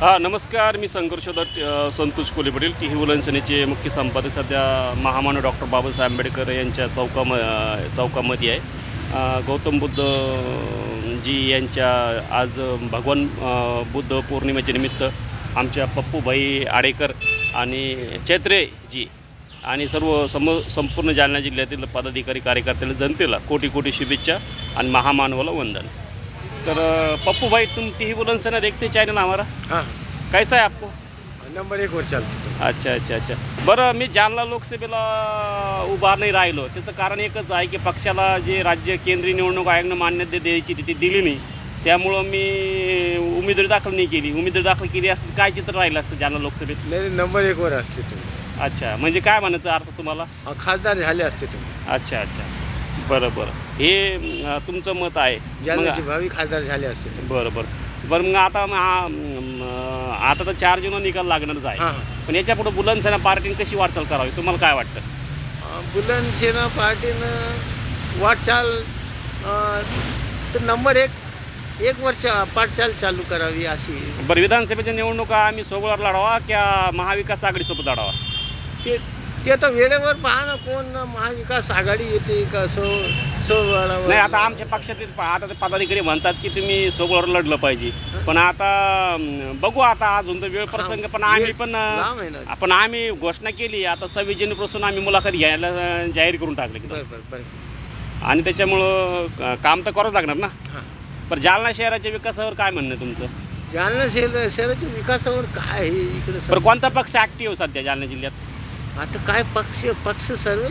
हां नमस्कार. मी संघर्षोदर संतोष कोले पटेल टी ही उलनसनेचे मुख्य संपादक सध्या महामानव डॉक्टर बाबासाहेब आंबेडकर यांच्या चौकाम चौकामध्ये आहे. गौतम बुद्ध जी यांच्या आज भगवान बुद्ध पौर्णिमेच्या निमित्त आमच्या पप्पूभाई आडेकर आणि चैत्रे जी आणि सर्व सम संपूर्ण जालना जिल्ह्यातील पदाधिकारी कार्यकर्त्याला जनतेला कोटी कोटी शुभेच्छा आणि महामानवाला वंदन. तर पप्पू भाई तुम टी वी बुलंदसना देखते चैनल हमारा हाँ. कैसा आहे आपको? नंबर एक वर चालतो अच्छा अच्छा अच्छा. बरं मी जालना लोकसभेला उभा नाही राहिलो. त्याचं कारण एकच आहे की पक्षाला जे राज्य केंद्रीय निवडणूक आयोगानं मान्यता द्यायची ती ती दिली नाही. त्यामुळं मी उमेदवारी दाखल नाही केली. उमेदवारी दाखल केली असती काय चित्र राहिलं असतं जालना लोकसभेत? नाही नंबर एक वर असते तुम्ही अच्छा म्हणजे काय म्हणायचं अर्थ तुम्हाला? खासदार झाले असते तुम्ही. अच्छा अच्छा. बरं बरं. हे अं, तुमचं मत आहे. जालन्याचे मग खासदार झाले असते बरं बरं. बरं मग आता म, आता तर चार जून निकाल लागणारच आहे. हां हां. पण याच्यापुढे बुलंदसेना पार्टीने कशी वाटचाल करावी? तुम्हाला काय वाटतं? अं, बुलंदसेना पार्टीनं वाटचाल अं, तर नंबर एक एक वर्ष पाटचाल चालू करावी अशी. बरं विधानसभेच्या निवडणुका आम्ही सोबत लढावा किंवा महाविकास आघाडीसोबत लढावा? ते ते तर वेळेवर पहा ना कोण महाविकास आघाडी येते का सो नाही आता आमच्या पक्षातील प- आता ते पदाधिकारी म्हणतात की तुम्ही सोबत लढलं पाहिजे. पण आता अं, बघू आता अजून तर वेळ प्रसंग पण आम्ही पण अं, लांब आहे ना. आपण आम्ही घोषणा केली आता सव्वीस जानेवारीपासून आम्ही मुलाखत घ्यायला अं, जाहीर करून टाकले. बरं बरं बरं. आणि त्याच्यामुळं अं, काम तर करावंच लागणार ना. हां. पण जालना शहराच्या विकासावर काय म्हणणं आहे तुमचं? जालना शहर शहराच्या विकासावर काय आहे इकडे बरं कोणता पक्ष ऍक्टिव्ह सध्या जालना जिल्ह्यात? आता काय पक्ष पक्ष सर्व